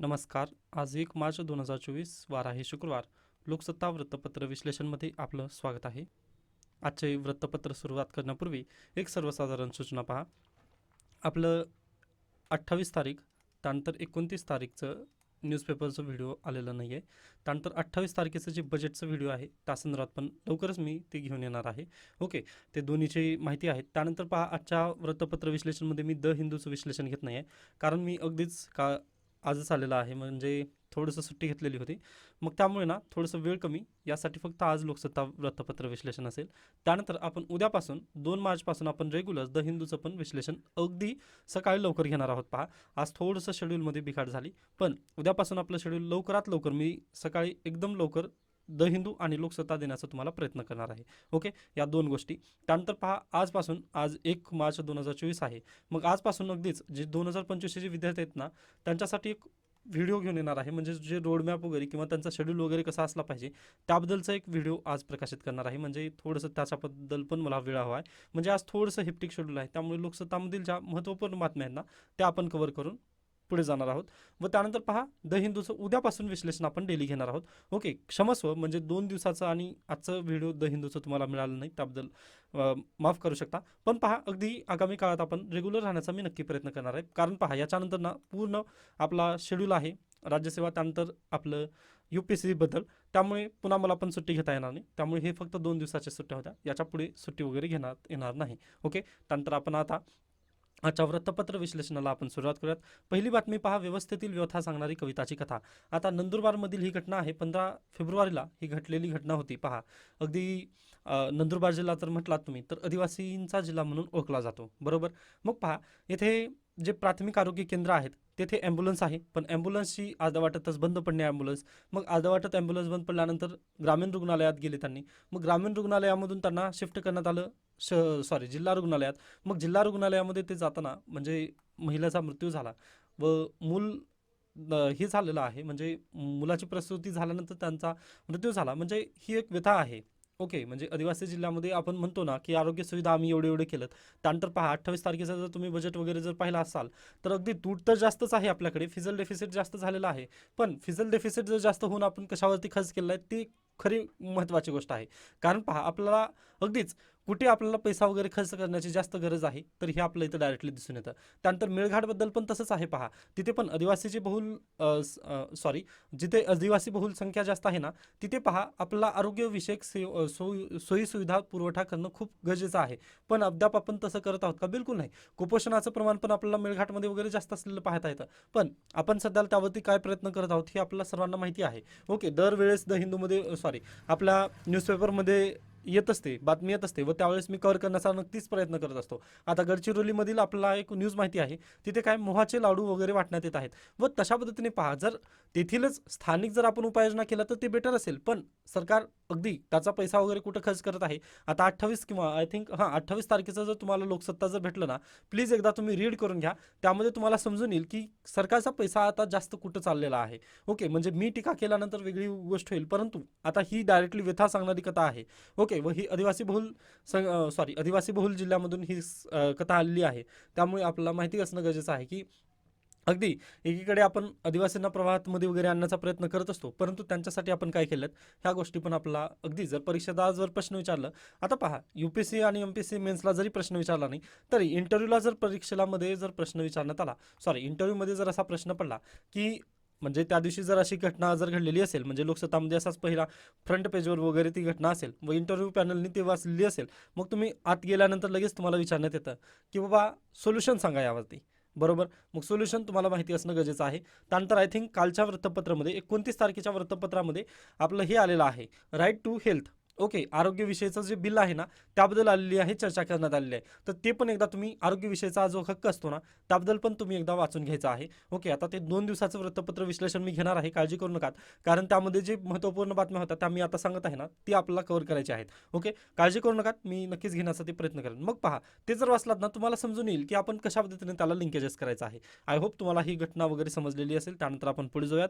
नमस्कार. आज एक मार्च दोन हजार चोवीस वार आहे शुक्रवार. लोकसत्ता वृत्तपत्र विश्लेषणमध्ये आपलं स्वागत आहे. आजचे वृत्तपत्र सुरुवात करण्यापूर्वी एक सर्वसाधारण सूचना पहा. आपलं अठ्ठावीस तारीख त्यानंतर एकोणतीस तारीखचं न्यूजपेपरचं व्हिडिओ आलेलं नाही आहे त्यानंतर अठ्ठावीस तारखेचं जे बजेटचं व्हिडिओ आहे त्या संदर्भात पण लवकरच मी ते घेऊन येणार आहे. ओके ते दोन्हीची माहिती आहे त्यानंतर पहा आजच्या वृत्तपत्र विश्लेषणमध्ये मी द हिंदूचं विश्लेषण घेत नाही आहे कारण मी अगदीच का आजच आलेला आहे. म्हणजे थोडंसं सुट्टी घेतलेली होती. मग त्यामुळे ना थोडंसं वेळ कमी. यासाठी फक्त आज लोकसत्ता वृत्तपत्र विश्लेषण असेल. त्यानंतर आपण उद्यापासून दोन मार्चपासून आपण रेग्युलर द हिंदूचं पण विश्लेषण अगदी सकाळी लवकर घेणार आहोत पहा. आज थोडंसं शेड्यूलमध्ये बिघाड झाली. पण उद्यापासून आपलं शेड्यूल लवकरात लवकर मी सकाळी एकदम लवकर द हिंदू आणि लोकसत्ता देण्याचा तुम्हाला प्रयत्न करणार आहे. ओके? या दोन गोष्टी. त्यानंतर पहा आजपासून आज एक मार्च दोन हजार चोवीस आहे. मग आजपासून अगदीच जे दोन हजार पंचवीसचे जे विद्यार्थी आहेत ना त्यांच्यासाठी एक व्हिडिओ घेऊन येणार आहे. म्हणजे जे रोडमॅप वगैरे किंवा त्यांचा शेड्यूल वगैरे कसा असला पाहिजे त्याबद्दलचा एक व्हिडिओ आज प्रकाशित करणार आहे. म्हणजे थोडंसं त्याच्याबद्दल पण मला वेळ हवा आहे. म्हणजे आज थोडंसं हिप्टिक शेड्यूल आहे. त्यामुळे लोकसत्तामधील ज्या महत्त्वपूर्ण बातम्या आहेत ना त्या आपण कव्हर करून पुढे जाणार आहोत. व त्यानंतर पहा द हिंदूचं उद्यापासून विश्लेषण आपण डेली घेणार आहोत. ओके क्षमस्व म्हणजे दोन दिवसाचं आणि आजचं व्हिडिओ द हिंदूचं तुम्हाला मिळालं नाही त्याबद्दल माफ करू शकता. पण पहा अगदी आगामी काळात आपण रेग्युलर राहण्याचा मी नक्की प्रयत्न करणार आहे. कारण पहा याच्यानंतर ना पूर्ण आपला शेड्यूल आहे. राज्यसेवा त्यानंतर आपलं यू पी एस सीबद्दल त्यामुळे पुन्हा मला पण सुट्टी घेता येणार नाही. त्यामुळे हे फक्त दोन दिवसाच्या सुट्ट्या होत्या. याच्यापुढे सुट्टी वगैरे घेण्यात येणार नाही. ओके त्यानंतर आपण आता आजच्या वृत्तपत्र विश्लेषणाला आपण सुरुवात करूयात. पहिली बातमी पहा व्यवस्थेतील व्यथा सांगणारी कविताची कथा. आता नंदुरबारमधील ही घटना आहे पंधरा फेब्रुवारीला ही घटलेली घटना होती. पहा अगदी नंदुरबार जिल्हा तर म्हटलात तुम्ही तर आदिवासींचा जिल्हा म्हणून ओळखला जातो. बरोबर? मग पहा येथे जे प्राथमिक आरोग्य केंद्र आहेत तेथे ॲम्ब्युलन्स आहे. पण ॲम्ब्युलन्सची अर्धवाटतच बंद पडणे ॲम्ब्युलन्स मग अर्धवाटत ॲम्ब्युलन्स बंद पडल्यानंतर ग्रामीण रुग्णालयात गेले त्यांनी. मग ग्रामीण रुग्णालयामधून त्यांना शिफ्ट करण्यात आलं श सॉरी जिल्हा रुग्णालयात. मग जिल्हा रुग्णालयामध्ये ते जाताना म्हणजे महिलेचा मृत्यू झाला व मूल हे झालेलं आहे. म्हणजे मुलाची प्रसूती झाल्यानंतर त्यांचा मृत्यू झाला. म्हणजे ही एक व्यथा आहे. ओके म्हणजे आदिवासी जिल्ह्यामध्ये आपण म्हणतो ना की आरोग्य सुविधा आम्ही एवढे एवढे केलं त्यानंतर पहा अठ्ठावीस तारखेचा जर तुम्ही बजेट वगैरे जर पाहिला असाल तर अगदी तूट तर जास्तच आहे आपल्याकडे फिजल डेफिसिट जास्त झालेलं आहे. पण फिजल डेफिसिट जर जास्त होऊन आपण कशावरती खर्च केला आहे ती खरी महत्त्वाची गोष्ट आहे. कारण पहा आपल्याला अगदीच कुठे आपल्याला पैसा वगैरे खर्च करण्याची जास्त गरज आहे तर हे आपलं इथं डायरेक्टली दिसून येतं. त्यानंतर मेळघाटबद्दल पण तसंच आहे पहा. तिथे पण आदिवासीची बहुल सॉरी जिथे आदिवासी बहुल संख्या जास्त आहे ना तिथे पहा आपला आरोग्यविषयक से अ, सोयी सुविधा पुरवठा करणं खूप गरजेचं आहे. पण अद्याप आपण तसं करत आहोत का? बिलकुल नाही. कुपोषणाचं प्रमाण पण आपल्याला मेळघाटमध्ये वगैरे जास्त असलेलं पाहता येतं. पण आपण सध्या त्यावरती काय प्रयत्न करत आहोत हे आपल्याला सर्वांना माहिती आहे. ओके दरवेळेस द हिंदूमध्ये सॉरी आपल्या न्यूजपेपरमध्ये येत असते बातमी येत असते व त्यावेळेस मी कव्हर करण्याचा नक्कीच प्रयत्न करत असतो. आता गडचिरोलीमधील आपला एक न्यूज माहिती आहे तिथे काय मोहाचे लाडू वगैरे वाटण्यात येत आहेत. व तशा पद्धतीने पहा जर तेथीलच स्थानिक जर आपण उपाययोजना केला तर ते बेटर असेल. पण सरकार अगदी. त्याचा पैसा वगैरे कुठं खर्च करत आहे? आता अठ्ठावीस किंवा आय थिंक हां अठ्ठावीस तारखेचं जर तुम्हाला लोकसत्ता जर भेटलं ना प्लीज एकदा तुम्ही रीड करून घ्या. त्यामध्ये तुम्हाला समजून येईल की सरकारचा पैसा आता जास्त कुठं चाललेला आहे. ओके म्हणजे मी टीका केल्यानंतर वेगळी गोष्ट होईल परंतु आता ही डायरेक्टली व्यथा सांगणारी कथा आहे. ओके व ही आदिवासी बहुल सॉरी आदिवासी बहुल जिल्ह्यामधून ही कथा आलेली आहे. त्यामुळे आपल्याला माहिती असणं गरजेचं आहे की अगदी. एकीकडे आपण आदिवासींना प्रवाहामध्ये वगैरे आणण्याचा प्रयत्न करत असतो परंतु त्यांच्यासाठी आपण काय केलं ह्या गोष्टी पण आपला अगदी जर परीक्षेदा जर प्रश्न विचारलं आता पहा यू पी सी आणि एम पी सी मेन्सला जरी प्रश्न विचारला नाही तरी इंटरव्ह्यूला जर परीक्षेलामध्ये जर प्रश्न विचारण्यात आला सॉरी इंटरव्ह्यूमध्ये जर असा प्रश्न पडला की म्हणजे त्या दिवशी जर अशी घटना जर घडलेली असेल म्हणजे लोकसत्तामध्ये असाच पहिला फ्रंट पेजवर वगैरे ती घटना असेल व इंटरव्ह्यू पॅनलनी ती वाचलेली असेल मग तुम्ही आत गेल्यानंतर लगेच तुम्हाला विचारण्यात येतं की बाबा सोल्युशन सांगा यावरती. बरोबर? मग सोल्युशन तुम्हाला माहिती असणं गरजेचं आहे. त्यानंतर आय थिंक कालच्या वृत्तपत्रामध्ये एकोणतीस तारखेच्या वृत्तपत्रामध्ये आपलं हे आलेलं आहे. राईट टू हेल्थ ओके आरोग्यविषयीचं जे बिल आहे ना त्याबद्दल आलेली आहे चर्चा करण्यात आलेली आहे. तर ते पण एकदा तुम्ही आरोग्यविषयीचा जो हक्क असतो ना त्याबद्दल पण तुम्ही एकदा वाचून घ्यायचा आहे. ओके आता ते दोन दिवसाचं वृत्तपत्र विश्लेषण मी घेणार आहे काळजी करू नका कारण त्यामध्ये जे महत्त्वपूर्ण बातम्या होत्या त्या मी आता सांगत आहे ना ती आपल्याला कव्हर करायच्या आहेत. ओके काळजी करू नका मी नक्कीच घेण्याचा ते प्रयत्न करेन. मग पहा ते जर वाचलात ना तुम्हाला समजून येईल की आपण कशा पद्धतीने त्याला लिंकेजेस करायचं आहे. आय होप तुम्हाला ही घटना वगैरे समजलेली असेल त्यानंतर आपण पुढे जाऊयात.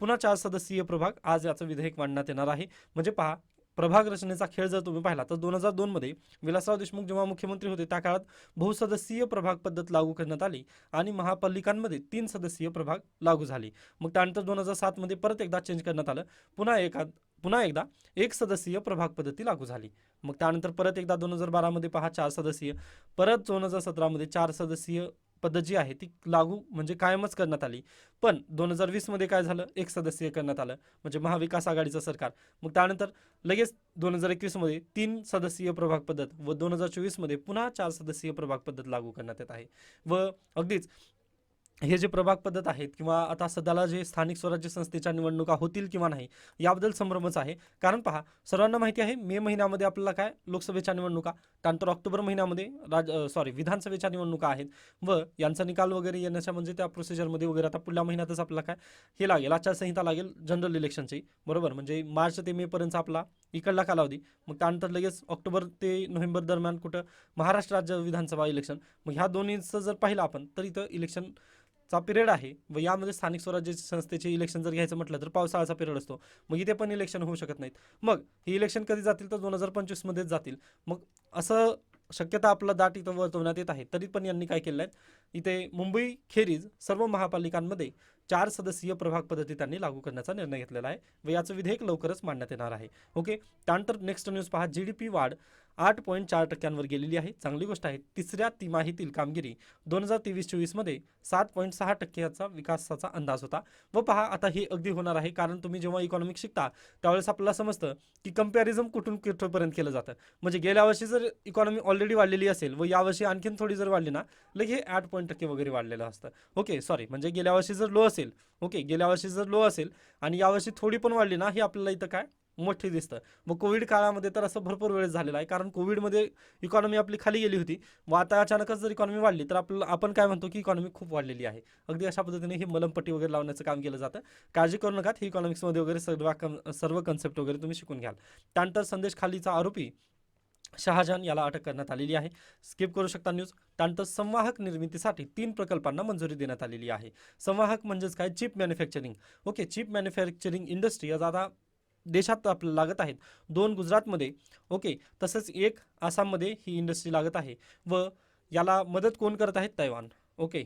पुन्हा चार सदस्यीय प्रभाग आज याचं विधेयक मांडण्यात येणार आहे. म्हणजे पहा प्रभाग रचनेचा खेळ जर तुम्ही पाहिला तर दोन हजार दोनमध्ये विलासराव देशमुख जेव्हा मुख्यमंत्री होते त्या काळात बहुसदस्यीय प्रभाग पद्धत लागू करण्यात आली आणि महापालिकांमध्ये तीन सदस्यीय प्रभाग लागू झाली. मग त्यानंतर दोन हजार सातमध्ये परत एकदा चेंज करण्यात आलं. पुन्हा एका पुन्हा एकदा एक सदस्यीय प्रभाग पद्धती लागू झाली. मग त्यानंतर परत एकदा दोन हजार बारामध्ये पहा चार सदस्यीय. परत दोन हजार सतरामध्ये चार सदस्यीय पद्धत जी आहे ती लागू म्हणजे कायमच करण्यात आली. पण दोन हजार वीसमध्ये काय झालं? एक सदस्यीय करण्यात आलं म्हणजे महाविकास आघाडीचं सरकार. मग त्यानंतर लगेच दोन हजार एकवीसमध्ये तीन सदस्यीय प्रभाग पद्धत व दोन हजार चोवीसमध्ये पुन्हा चार सदस्यीय प्रभाग पद्धत लागू करण्यात येत आहे. व अगदीच हे जे प्रभाग पद्धत आहेत किंवा आता सध्याला जे स्थानिक स्वराज्य संस्थेच्या निवडणुका होतील किंवा नाही याबद्दल संभ्रमच आहे. कारण पहा सर्वांना माहिती आहे मे महिन्यामध्ये आपल्याला काय? लोकसभेच्या निवडणुका. त्यानंतर ऑक्टोबर महिन्यामध्ये राज सॉरी विधानसभेच्या निवडणुका आहेत व यांचा निकाल वगैरे येण्याच्या म्हणजे त्या प्रोसिजरमध्ये वगैरे आता पुढल्या महिन्यातच आपल्याला काय? हे लागेल आचारसंहिता लागेल जनरल इलेक्शनची बरोबर? म्हणजे मार्च ते मेपर्यंत आपला इकडला कालावधी. मग त्यानंतर लगेच ऑक्टोबर ते नोव्हेंबर दरम्यान कुठं महाराष्ट्र राज्य विधानसभा इलेक्शन मग ह्या दोन्हीचं जर पाहिलं आपण तर इथं इलेक्शन चा पिरियड आहे व यामध्ये स्थानिक स्वराज्य संस्थेचे इलेक्शन जर घ्यायचं म्हटलं तर पावसाळ्याचा पिरियड असतो. मग इथे पण इलेक्शन होऊ शकत नाहीत. मग ही इलेक्शन कधी जातील तर दोन हजार पंचवीसमध्येच जातील. मग असं शक्यता आपला दाट इथं वर्तवण्यात येत आहे. तरी पण यांनी काय केलं आहे इथे मुंबई खेरीज सर्व महापालिकांमध्ये चार सदस्यीय प्रभाग पद्धती त्यांनी लागू करण्याचा निर्णय घेतलेला आहे व याचं विधेयक लवकरच मांडण्यात येणार आहे. ओके? त्यानंतर नेक्स्ट न्यूज पहा. जी डी पी वाढ आठ पॉईंट चार टक्क्यांवर गेलेली आहे. चांगली गोष्ट आहे. तिसऱ्या तिमाहीतील कामगिरी दोन हजार तेवीस चोवीसमध्ये सात पॉईंट सहा टक्क्याचा विकासाचा अंदाज होता. व पहा आता हे अगदी होणार आहे. कारण तुम्ही जेव्हा इकॉनॉमिक शिकता त्यावेळेस आपल्याला समजतं की कंपॅरिझम कुठून कुठपर्यंत केलं जातं. म्हणजे गेल्या वर्षी जर इकॉनॉमी ऑलरेडी वाढलेली असेल व यावर्षी आणखीन थोडी जर वाढली ना लगे हे आठ पॉईंट टक्के वगैरे वाढलेलं असतं. ओके? सॉरी म्हणजे गेल्या वर्षी जर लो असेल ओके गेल्या वर्षी जर लो असेल आणि यावर्षी थोडी पण वाढली ना हे आपल्याला इथं काय? मोठी दिसतं. मग कोविड काळामध्ये तर असं भरपूर वेळेस झालेलं आहे कारण कोविडमध्ये इकॉनॉमी आपली खाली गेली होती. व आता अचानकच जर इकॉनॉमी वाढली तर आपलं आपण काय म्हणतो की इकॉनॉमी खूप वाढलेली आहे. अगदी अशा पद्धतीने ही मलमपट्टी वगैरे लावण्याचं काम केलं जातं. काळजी करू नका हे इकॉनॉमिक्समध्ये वगैरे सर्व कन सर्व कन्सेप्ट वगैरे तुम्ही शिकून घ्याल. त्यानंतर संदेश खालीचा आरोपी शहाजहान याला अटक करण्यात आलेली आहे. स्किप करू शकता न्यूज. त्यानंतर संवाहक निर्मितीसाठी तीन प्रकल्पांना मंजुरी देण्यात आलेली आहे. संवाहक म्हणजेच काय? Chip manufacturing. Okay chip manufacturing industry या आता देशात आपल्याला लागत आहेत. दोन गुजरातमध्ये. ओके तसंच एक आसाममध्ये ही इंडस्ट्री लागत आहे. व याला मदत कोण करत आहेत? तैवान. ओके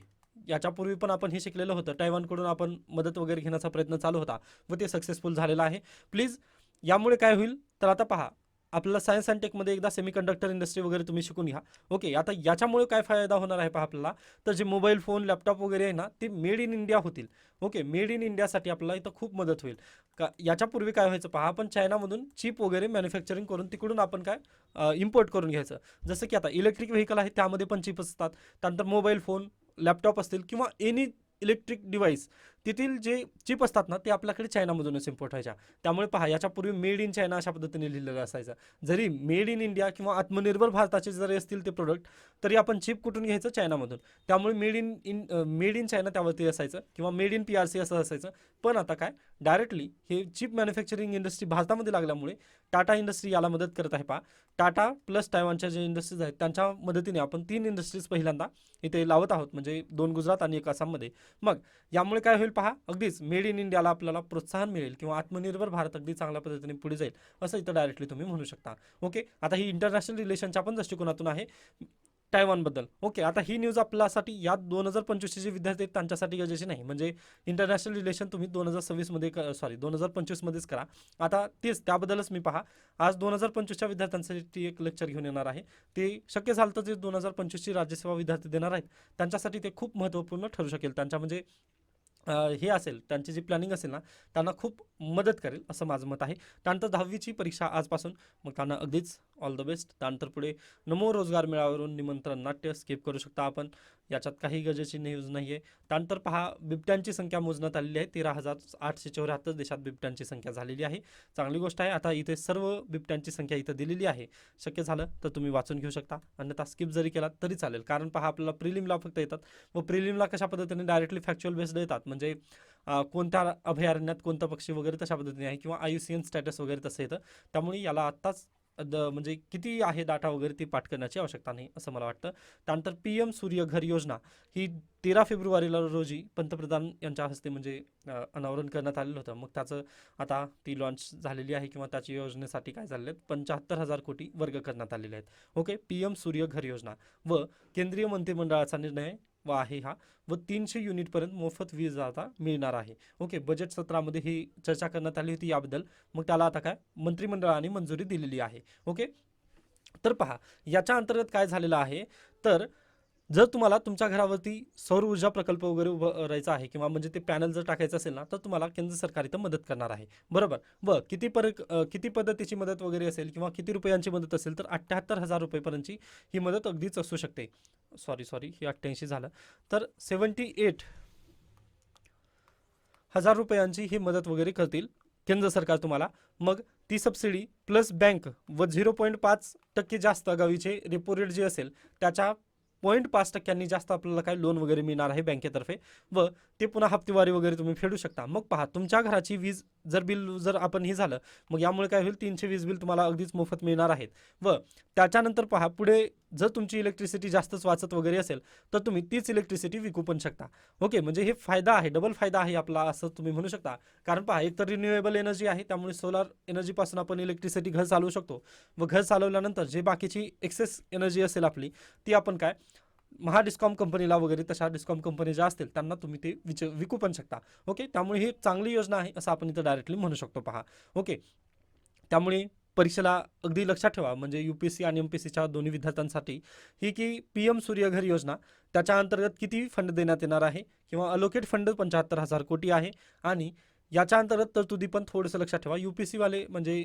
याच्यापूर्वी पण आपण हे शिकलेलं होतं. तैवानकडून आपण मदत वगैरे घेण्याचा प्रयत्न चालू होता व ते सक्सेसफुल झालेलं आहे. प्लीज यामुळे काय होईल? तर आता पहा. आपल्याला सायन्स अँड टेकमध्ये एकदा सेमीकंडक्टर इंडस्ट्री वगैरे तुम्ही शिकून घ्या. ओके आता याच्यामुळे काय फायदा होणार आहे पहा आपल्याला? तर जे मोबाईल फोन लॅपटॉप वगैरे आहे ना ते मेड इन इंडिया होतील. ओके मेड इन इंडियासाठी आपल्याला इथं खूप मदत होईल. का याच्यापूर्वी काय व्हायचं पहा आपण चायनामधून चिप वगैरे मॅन्युफॅक्चरिंग करून तिकडून आपण काय इम्पोर्ट करून घ्यायचं. जसं की आता इलेक्ट्रिक व्हेकल आहे त्यामध्ये पण चिप असतात. त्यानंतर मोबाईल फोन लॅपटॉप असतील किंवा एनी इलेक्ट्रिक डिव्हाइस तेथील जे चिप असतात ना ते आपल्याकडे चायनामधूनच इम्पोर्ट व्हायच्या. त्यामुळे पहा याच्यापूर्वी मेड इन चायना अशा पद्धतीने लिहिलेलं असायचं. जरी मेड इन इंडिया किंवा आत्मनिर्भर भारताचे जरी असतील ते प्रोडक्ट तरी आपण चिप कुठून घ्यायचं? चायनामधून त्यामुळे made in in made in China त्यावरती असायचं किंवा made in P R C असं असायचं. पण आता काय? डायरेक्टली हे चिप मॅन्युफॅक्चरिंग इंडस्ट्री भारतामध्ये लागल्यामुळे टाटा इंडस्ट्री याला मदत करत आहे पहा. टाटा प्लस टायवानच्या जे इंडस्ट्रीज आहेत त्यांच्या मदतीने आपण तीन इंडस्ट्रीज पहिल्यांदा इथे लावत आहोत. म्हणजे दोन गुजरात आणि एक आसाममध्ये. मग यामुळे काय होईल? पहा अगदीच मेड इन इंडियाला आपल्याला प्रोत्साहन मिळेल किंवा आत्मनिर्भर भारत अगदी चांगल्या पद्धतीने पुढे जाईल असं इथं डायरेक्टली तुम्ही म्हणू शकता. ओके आता ही इंटरनॅशनल रिलेशनच्या पण दृष्टिकोनातून आहे टायवानबद्दल ओके आता ही न्यूज आपल्यासाठी या दोन हजार पंचवीसचे जे विद्यार्थी आहेत त्यांच्यासाठी गरजेची नाही. म्हणजे इंटरनॅशनल रिलेशन तुम्ही दोन हजार सव्वीसमध्ये सॉरी दोन हजार पंचवीसमध्येच करा. आता तेच त्याबद्दलच मी पहा. आज दोन हजार पंचवीसच्या विद्यार्थ्यांसाठी एक लेक्चर घेऊन येणार आहे. ते शक्य झालं तर जे दोन हजार पंचवीसची राज्यसेवा विद्यार्थी देणार आहेत. त्यांच्यासाठी ते खूप महत्त्वपूर्ण ठरू शकेल. त्यांच्या म्हणजे हे असेल त्यांची जी प्लॅनिंग असेल ना त्यांना खूप मदत करेल असं माझं मत आहे. त्यानंतर दहावीची परीक्षा आजपासून मग त्यांना अगदीच ऑल द बेस्ट त्यानंतर पुढे नमो रोजगार मेळाव्यावरून निमंत्रण नाट्य स्किप करू शकता आपण. याच्यात काही गरजेची न्यूज नाही आहे त्यानंतर पहा बिबट्यांची संख्या मोजण्यात आलेली आहे. तेरा हजार आठशे चौऱ्याहत्तर देशात बिबट्यांची संख्या झालेली आहे. चांगली गोष्ट आहे. आता इथे सर्व बिबट्यांची संख्या इथं दिलेली आहे. शक्य झालं तर तुम्ही वाचून घेऊ शकता. अन्यथा स्किप जरी केला तरी चालेल. कारण पहा आपल्याला प्रिलिमला फक्त येतात. व प्रिलिमला कशा पद्धतीने डायरेक्टली फॅक्च्युअल बेस्ड येतात म्हणजे कोणत्या अभयारण्यात कोणता पक्षी वगैरे तशा पद्धतीने आहे? किंवा I U C N status वगैरे तसं येतं? त्यामुळे याला आत्ताच द म्हणजे किती आहे डाटा वगैरे ती पाठ करण्याची आवश्यकता नाही असं मला वाटतं. त्यानंतर पी एम सूर्य घर योजना ही तेरा फेब्रुवारीला रोजी पंतप्रधान यांच्या हस्ते म्हणजे अनावरण करण्यात आलेलं होतं. मग त्याचं आता ती लॉन्च झालेली आहे किंवा त्याची योजनेसाठी काय झालेले आहेत पंच्याहत्तर हजार कोटी वर्ग करण्यात आलेले आहेत. ओके? पी एम सूर्य घर योजना. व केंद्रीय मंत्रिमंडळाचा निर्णय व आहे हा. व तीनशे युनिटपर्यंत मोफत वीज आता मिळणार आहे. ओके बजेट सत्रामध्ये ही चर्चा करण्यात आली होती याबद्दल. मग त्याला आता काय? मंत्रिमंडळाने मंजुरी दिलेली आहे. ओके तर पहा याच्या अंतर्गत काय झालेलं आहे? तर जर तुम्हाला तुमच्या घरावरती सौर ऊर्जा प्रकल्प वगैरे उभं करायचा आहे किंवा म्हणजे ते पॅनल जर टाकायचं असेल ना तर तुम्हाला केंद्र सरकार इथं मदत करणार आहे. बरोबर? व किती पर किती पद्धतीची मदत वगैरे असेल किंवा किती रुपयांची मदत असेल तर अठ्ठ्याहत्तर हजार रुपयेपर्यंतची ही मदत अगदीच असू शकते. सॉरी सॉरी हे अठ्ठ्याऐंशी झालं. तर सेवन्टी एट हजार रुपयांची ही मदत वगैरे करतील केंद्र सरकार तुम्हाला. मग ती सबसिडी प्लस बँक व झिरो पॉईंट पाच टक्के जास्त गावीचे रेपो रेट जे असेल त्याच्या पॉईंट पाच टक्क्यांनी जास्त आपल्याला काय लोन वगैरे मिळणार आहे बँकेतर्फे. व ते पुन्हा हप्तेवारी वगैरे तुम्ही फेडू शकता. मग पहा तुमच्या घराची वीज जर बिल जर आपण हे झालं मग यामुळे काय होईल? तीनशे वीज बिल तुम्हाला अगदीच मोफत मिळणार आहेत. व त्याच्यानंतर पहा पुढे जर तुमची इलेक्ट्रिसिटी जास्तच वाचत वगैरे असेल तर तुम्ही तीच इलेक्ट्रिसिटी विकू पण शकता. ओके म्हणजे हे फायदा आहे डबल फायदा आहे आपला असं तुम्ही म्हणू शकता. कारण पहा एक तर रिन्युएबल एनर्जी आहे त्यामुळे सोलार एनर्जीपासून आपण इलेक्ट्रिसिटी घर चालवू शकतो. व घर चालवल्यानंतर जे बाकीची एक्सेस एनर्जी असेल आपली ती आपण काय? महा डिस्कॉम कंपनीला वगैरे तशा डिस्कॉम कंपनी ज्या असतील त्यांना तुम्ही ते विच विकू पण शकता. ओके त्यामुळे ही चांगली योजना आहे असं आपण इथं डायरेक्टली म्हणू शकतो पहा. ओके त्यामुळे परीक्षेला अगदी लक्षात ठेवा. म्हणजे यू पी एस सी आणि एम पी सीच्या दोन्ही विद्यार्थ्यांसाठी ही की पी एम सूर्यघर योजना त्याच्या अंतर्गत किती फंड देण्यात येणार आहे किंवा अलोकेट फंड पंच्याहत्तर हजार कोटी आहे आणि याच्या अंतर्गत तरतुदी पण थोडंसं लक्षात ठेवा. यू पी सीवाले म्हणजे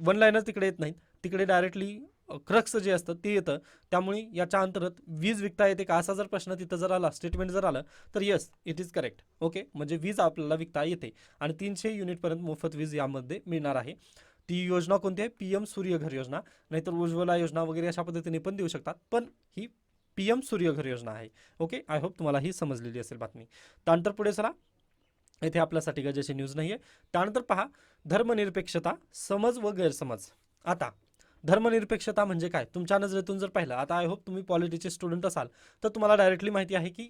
वन लाईनर तिकडे येत नाहीत. तिकडे डायरेक्टली क्रक्स जे असतं ते येतं. त्यामुळे याच्या अंतर्गत वीज विकता येते का? असा जर प्रश्न तिथं जर आला स्टेटमेंट जर आलं तर yes it is correct okay म्हणजे वीज आपल्याला विकता येते. आणि तीनशे युनिटपर्यंत मोफत वीज यामध्ये मिळणार आहे. ती योजना कोणती आहे? पी एम सूर्यघर योजना. नाहीतर उज्ज्वला योजना वगैरे अशा पद्धतीने पण देऊ शकतात. पण ही पी एम सूर्यघर योजना आहे. ओके आय होप तुम्हाला ही समजलेली असेल बातमी. त्यानंतर पुढे चला. येथे आपल्यासाठी गरजेची न्यूज नाही आहे त्यानंतर पहा धर्मनिरपेक्षता समज व गैरसमज. आता धर्मनिरपेक्षता म्हणजे काय? तुमच्या नजरेतून जर पाहिलं आता आय होप तुम्ही पॉलिटीचे स्टुडंट असाल तर तुम्हाला डायरेक्टली माहिती आहे की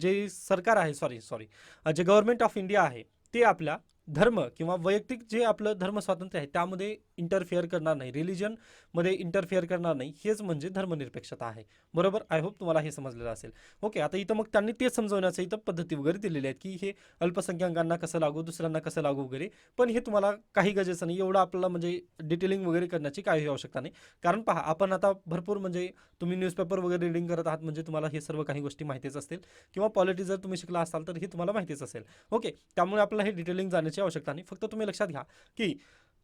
जे सरकार आहे सॉरी सॉरी जे गव्हर्नमेंट ऑफ इंडिया आहे ते आपल्या धर्म किंवा वैयक्तिक जे आपलं धर्म स्वातंत्र्य आहे त्यामध्ये इंटरफेअर करणार नाही. रिलिजनमध्ये इंटरफेअर करणार नाही. हेच म्हणजे धर्मनिरपेक्षता आहे. बरोबर? आय होप तुम्हाला हे समजलेलं असेल. ओके आता इथं मग त्यांनी तेच समजवण्याचं इथं पद्धती वगैरे दिलेली आहेत की हे अल्पसंख्याकांना कसं लागू दुसऱ्यांना कसं लागू वगैरे. पण हे तुम्हाला काही गरजेचं नाही. एवढं आपल्याला म्हणजे डिटेलिंग वगैरे करण्याची काही आवश्यकता नाही. कारण पहा आपण आता भरपूर म्हणजे तुम्ही न्यूजपेपर वगैरे रिडिंग करत आहात म्हणजे तुम्हाला हे सर्व काही गोष्टी माहितीच असतील. किंवा पॉलिटी जर तुम्ही शिकला असाल तर हे तुम्हाला माहितीच असेल. ओके त्यामुळे आपल्याला हे डिटेलिंग जाण्याची आवश्यकता नाही. फक्त तुम्ही लक्षात घ्या की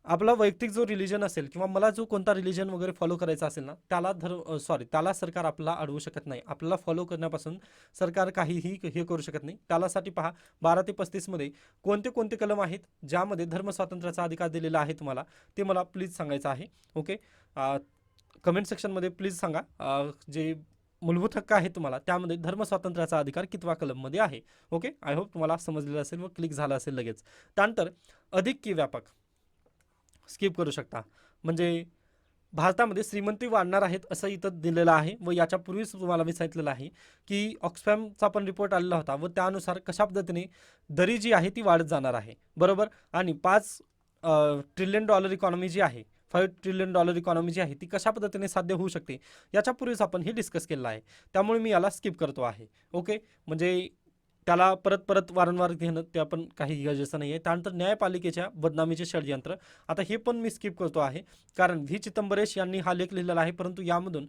आपला वैयक्तिक जो रिलिजन असेल किंवा मला जो कोणता रिलिजन वगैरे फॉलो करायचा असेल ना त्याला धर्म सॉरी त्याला सरकार आपला अडवू शकत नाही. आपल्याला फॉलो करण्यापासून सरकार काहीही हे करू शकत नाही. त्यालासाठी पहा बारा ते पस्तीसमध्ये कोणते कोणते कलम आहेत ज्यामध्ये धर्मस्वातंत्र्याचा अधिकार दिलेला आहे तुम्हाला? ते मला प्लीज सांगायचं आहे. ओके कमेंट सेक्शनमध्ये प्लीज सांगा. जे मूलभूत हक्क आहे तुम्हाला. त्यामध्ये धर्मस्वातंत्र्याचा अधिकार कितवा कलममध्ये आहे. ओके आय होप तुम्हाला समजलेलं असेल व क्लिक झालं असेल लगेच. त्यानंतर अधिक की व्यापक? स्किप करू शकता. म्हणजे भारतामध्ये श्रीमंती वाढणार आहेत असं इथं दिलेलं आहे व याच्यापूर्वीच तुम्हाला मी सांगितलेलं आहे की ऑक्सफॅमचा पण रिपोर्ट आलेला होता व त्यानुसार कशा पद्धतीने दरी जी आहे ती वाढत जाणार आहे. बरोबर? आणि पाच ट्रिलियन डॉलर इकॉनॉमी जी आहे फाईव्ह ट्रिलियन डॉलर इकॉनॉमी जी आहे ती कशा पद्धतीने साध्य होऊ शकते? याच्यापूर्वीच आपण हे डिस्कस केलं आहे. त्यामुळे मी याला स्किप करतो आहे. ओके म्हणजे त्याला परत परत वारंवार घेणं ते आपण काही गरजेचं नाही आहे त्यानंतर न्यायपालिकेच्या बदनामीचे षडयंत्र. आता हे पण मी स्किप करतो आहे. कारण व्ही चिदंबरेश यांनी हा लेख लिहिलेला आहे परंतु यामधून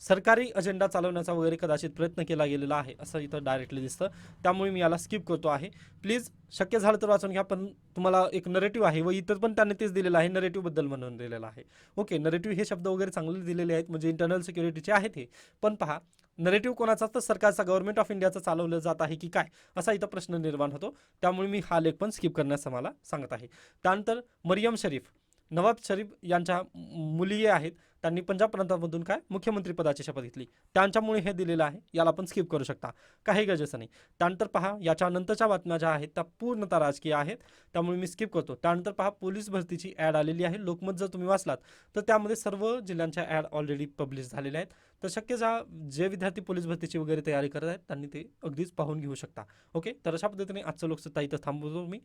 सरकारी अजेंडा चालवण्याचा वगैरे कदाचित प्रयत्न केला गेलेला आहे असं इथं डायरेक्टली दिसतं. त्यामुळे मी याला स्किप करतो आहे. प्लीज शक्य झालं तर वाचून घ्या पण तुम्हाला एक नरेटिव्ह आहे व इतर पण त्यांनी तेच दिलेलं आहे नरेटिव्हबद्दल म्हणून दिलेलं आहे. ओके नरेटिव्ह हे शब्द वगैरे चांगले दिलेले आहेत म्हणजे इंटरनल सिक्युरिटीचे आहेत हे. पण पहा नरेटिव्ह कोणाचा तर सरकारचा गव्हर्नमेंट ऑफ इंडियाचं चालवलं जात आहे की काय असा इथं प्रश्न निर्माण होतो. त्यामुळे मी हा लेख पण स्किप करण्याचं मला सांगत आहे. त्यानंतर मरियम शरीफ नवाब शरीफ यांच्या मुली आहेत. त्यांनी पंजाब प्रांतामधून काय मुख्यमंत्री पदाची शपथ घेतली. त्यांच्यामुळे हे दिलेलं आहे. याला आपण स्किप करू शकता. काही गरजेचं नाही. त्यानंतर पहा याच्या नंतरच्या बातम्या ज्या आहेत त्या पूर्णतः राजकीय आहेत. त्यामुळे मी स्किप करतो. त्यानंतर पहा पोलीस भरतीची ॲड आलेली आहे. लोकमत जर तुम्ही वाचलात तर त्यामध्ये सर्व जिल्ह्यांच्या ॲड ऑलरेडी पब्लिश झालेल्या आहेत. तर शक्य जा जे विद्यार्थी पोलीस भरतीची वगैरे तयारी करत आहेत त्यांनी ते अगदीच पाहून घेऊ शकता. ओके तर अशा पद्धतीने आजचं लोकसत्ता इथं थांबवतो मी.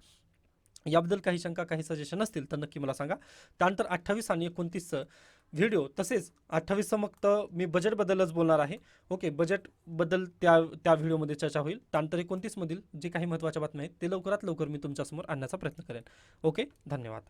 याबद्दल काही शंका काही सजेशन असतील तर नक्की मला सांगा. त्यानंतर अठ्ठावीस आणि एकोणतीसचं व्हिडिओ तसेच अठ्ठावीसचं फक्त मी बजेटबद्दलच बोलणार आहे. ओके बजेटबद्दल त्या त्या व्हिडिओमध्ये चर्चा होईल. त्यानंतर एकोणतीसमधील जे काही महत्त्वाच्या बातम्या आहेत ते लवकरात लवकर मी तुमच्यासमोर आणण्याचा प्रयत्न करेन. ओके धन्यवाद.